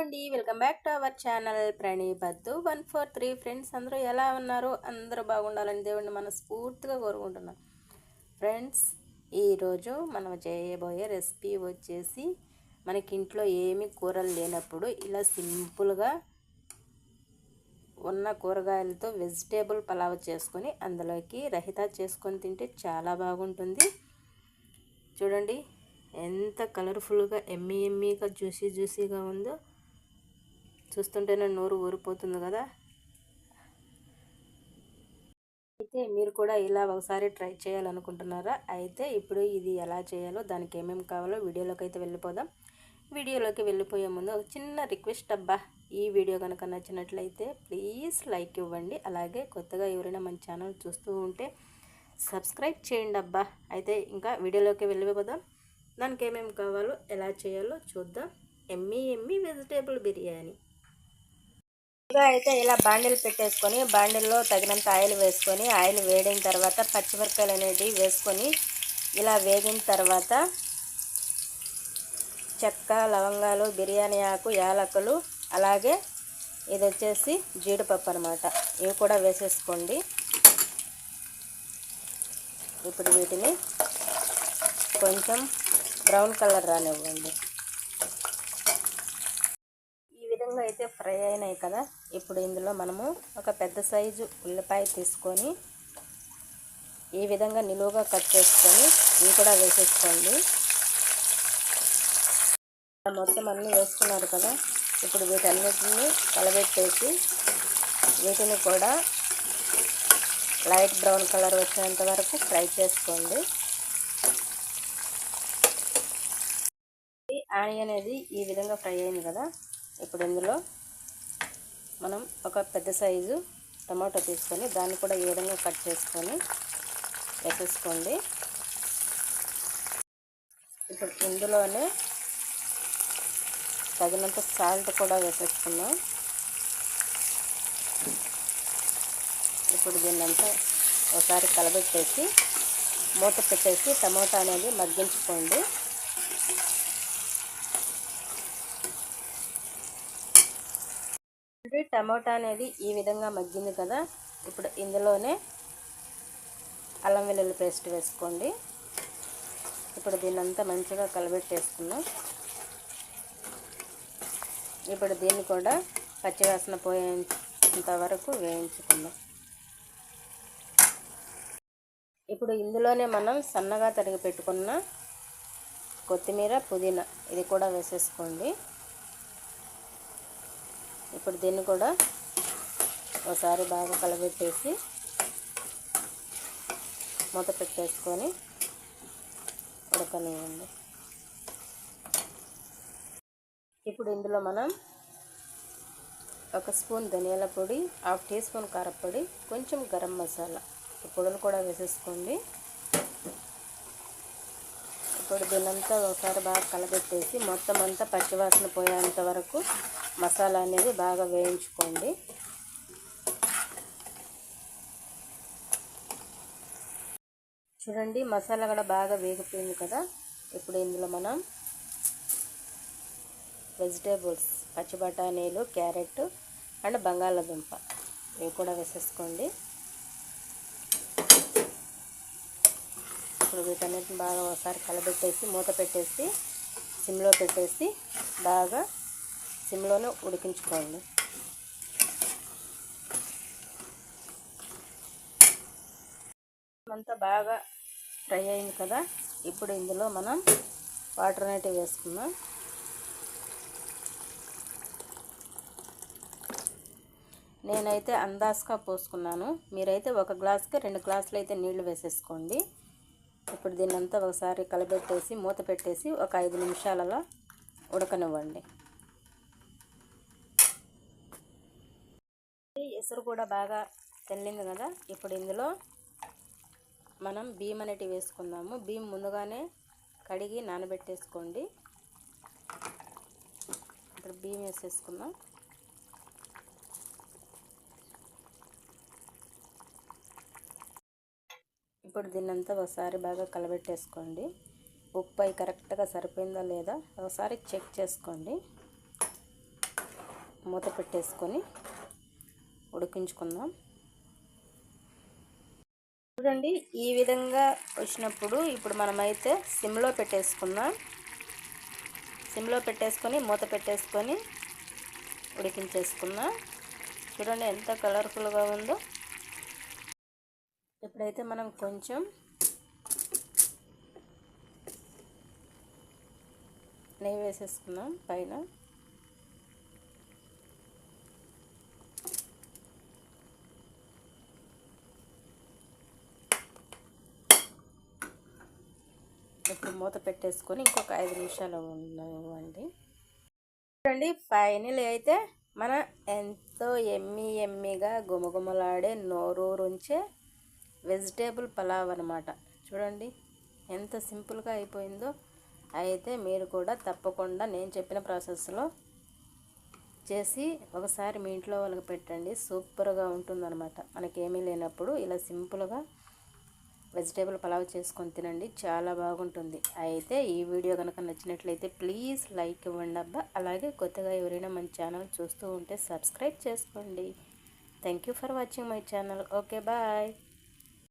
అండి. Welcome back to our channel. ప్రణీబద్దు one four three friends అందరూ ఎలా ఉన్నారు? అందరూ బాగుండాలని దేవుడిని మనస్ఫూర్తిగా కోరుకుంటున్నాం. ఫ్రెండ్స్ ఈరోజు మనం చేయబోయే రెసిపీ వచ్చేసి మనకి ఇంట్లో ఏమి కూరలు లేనప్పుడు ఇలా సింపుల్గా ఉన్న కూరగాయలతో వెజిటేబుల్ పలావ్ చేసుకొని అందులోకి రహిత చేసుకొని తింటే చాలా బాగుంటుంది. చూడండి ఎంత కలర్ఫుల్గా ఎమ్మి ఎమ్మీగా జ్యూసీ జ్యూసీగా ఉందో. చూస్తుంటేనే నోరు ఊరిపోతుంది కదా. అయితే మీరు కూడా ఇలా ఒకసారి ట్రై చేయాలనుకుంటున్నారా? అయితే ఇప్పుడు ఇది ఎలా చేయాలో దానికి ఏమేమి కావాలో వీడియోలోకి అయితే వెళ్ళిపోదాం. వీడియోలోకి వెళ్ళిపోయే ముందు ఒక చిన్న రిక్వెస్ట్ అబ్బా. ఈ వీడియో కనుక నచ్చినట్లయితే ప్లీజ్ లైక్ ఇవ్వండి. అలాగే కొత్తగా ఎవరైనా మన ఛానల్ చూస్తూ ఉంటే సబ్స్క్రైబ్ చేయండి అబ్బా. అయితే ఇంకా వీడియోలోకి వెళ్ళిపోదాం. దానికి ఏమేమి కావాలో ఎలా చేయాలో చూద్దాం. Yummy yummy vegetable biryani. ముందుగా అయితే ఇలా బాండిల్ పెట్టేసుకొని బాండిల్లో తగినంత ఆయిల్ వేసుకొని ఆయిల్ వేడిన తర్వాత పచ్చిమిరపకాయలు అనేటివి వేసుకొని ఇలా వేగిన తర్వాత చెక్క లవంగాలు బిర్యానీ ఆకు యాలకులు అలాగే ఇది వచ్చేసి జీడిపప్పు అనమాట ఇవి కూడా వేసేసుకోండి. ఇప్పుడు వీటిని కొంచెం బ్రౌన్ కలర్ రానివ్వండి ఈ విధంగా అయితే ఫ్రై అయినాయి కదా ఇప్పుడు ఇందులో మనము ఒక పెద్ద సైజు ఉల్లిపాయ తీసుకొని ఈ విధంగా నిలువుగా కట్ చేసుకొని ఇవి కూడా వేసేసుకోండి. మొత్తం అన్నీ వేసుకున్నారు కదా ఇప్పుడు వీటన్నిటిని కలబెట్టేసి వీటిని కూడా లైట్ బ్రౌన్ కలర్ వచ్చేంత వరకు ఫ్రై చేసుకోండి. ఆనియన్ అనేది ఈ విధంగా ఫ్రై అయింది కదా ఇప్పుడు ఇందులో మనం ఒక పెద్ద సైజు టమాటో తీసుకొని దాన్ని కూడా ఈ విధంగా కట్ చేసుకొని వేసేసుకోండి. ఇప్పుడు ఇందులోనే తగినంత సాల్ట్ కూడా వేసేసుకున్నాం ఇప్పుడు దీన్నంతా ఒకసారి కలబెట్టేసి మూత పెట్టేసి టమోటా అనేది మగ్గించుకోండి. టమోటా అనేది ఈ విధంగా మగ్గింది కదా ఇప్పుడు ఇందులోనే అల్లం వెల్లుల్లి పేస్ట్ వేసుకోండి. ఇప్పుడు దీన్నంతా మంచిగా కలబెట్టేసుకున్నాం. ఇప్పుడు దీన్ని కూడా పచ్చివాసన పోయేంత వరకు వేయించుకుందాం. ఇప్పుడు ఇందులోనే మనం సన్నగా తరిగి పెట్టుకున్న కొత్తిమీర పుదీనా ఇది కూడా వేసేసుకోండి. ఇప్పుడు దీన్ని కూడా ఒకసారి బాగా కలబెట్టేసి మూత పెట్టేసుకొని ఉడకనివ్వండి. ఇప్పుడు ఇందులో మనం ఒక స్పూన్ ధనియాల పొడి హాఫ్ టీ స్పూన్ కారపొడి కొంచెం గరం మసాలా పొడులు కూడా వేసేసుకోండి. ఇప్పుడు దీనంతా ఒకసారి బాగా కలబెట్టేసి మొత్తం అంతా పచ్చివాసన పోయేంత వరకు మసాలా అనేది బాగా వేయించుకోండి. చూడండి మసాలా కూడా బాగా వేగిపోయింది కదా. ఇప్పుడు ఇందులో మనం వెజిటేబుల్స్ పచ్చి బఠానీలు క్యారెట్ అండ్ బంగాళాదుంప ఇవి కూడా వేసేసుకోండి. ఇప్పుడు వీటన్నిటిని బాగా ఒకసారి కలబెట్టేసి మూత పెట్టేసి సిమ్లో పెట్టేసి బాగా సిమ్లోనే ఉడికించుకోండి. అంతా బాగా ఫ్రై అయింది కదా ఇప్పుడు ఇందులో మనం వాటర్ అనేటివి వేసుకుందాం. నేనైతే అందాజుగా పోసుకున్నాను. మీరైతే ఒక గ్లాస్కి రెండు గ్లాసులు అయితే నీళ్ళు వేసేసుకోండి. ఇప్పుడు దీన్నంతా ఒకసారి కలబెట్టేసి మూత పెట్టేసి ఒక ఐదు నిమిషాలలో ఉడకనివ్వండి. ఎసురు కూడా బాగా తెల్లింది కదా. ఇప్పుడు ఇందులో మనం బియ్యం అనేటివి వేసుకుందాము. బియ్యం ముందుగానే కడిగి నానబెట్టేసుకోండి. ఇప్పుడు బియ్యం వేసేసుకుందాం. ఇప్పుడు దీన్నంతా ఒకసారి బాగా కలబెట్టేసుకోండి. ఉప్పు అయి కరెక్ట్గా సరిపోయిందా లేదా ఒకసారి చెక్ చేసుకోండి. మూత పెట్టేసుకొని ఉడికించుకుందాం. చూడండి ఈ విధంగా వచ్చినప్పుడు ఇప్పుడు మనమైతే సిమ్లో పెట్టేసుకుందాం. సిమ్లో పెట్టేసుకొని మూత పెట్టేసుకొని ఉడికించేసుకుందాం. చూడండి ఎంత కలర్ఫుల్గా ఉందో. ఇప్పుడైతే మనం కొంచెం నెయ్యి వేసేసుకుందాం పైన. ఇప్పుడు మూత పెట్టేసుకొని ఇంకొక ఐదు నిమిషాలు ఉండవండి చూడండి ఫైనల్ అయితే మన ఎంతో ఎమ్మి ఎమ్మిగా గుమగుమలాడే నోరూరుంచే వెజిటేబుల్ పలావ్ అనమాట చూడండి ఎంత సింపుల్గా అయిపోయిందో. అయితే మీరు కూడా తప్పకుండా నేను చెప్పిన ప్రాసెస్లో చేసి ఒకసారి మీ ఇంట్లో వాళ్ళకి పెట్టండి. సూపర్గా ఉంటుందన్నమాట. మనకేమీ లేనప్పుడు ఇలా సింపుల్గా వెజిటేబుల్ పలావ్ చేసుకొని తినండి. చాలా బాగుంటుంది. అయితే ఈ వీడియో కనుక నచ్చినట్లయితే ప్లీజ్ లైక్ ఇవ్వండి అబ్బా. అలాగే కొత్తగా ఎవరైనా మన ఛానల్ చూస్తూ ఉంటే సబ్స్క్రైబ్ చేసుకోండి. Thank you for watching my channel. Okay bye.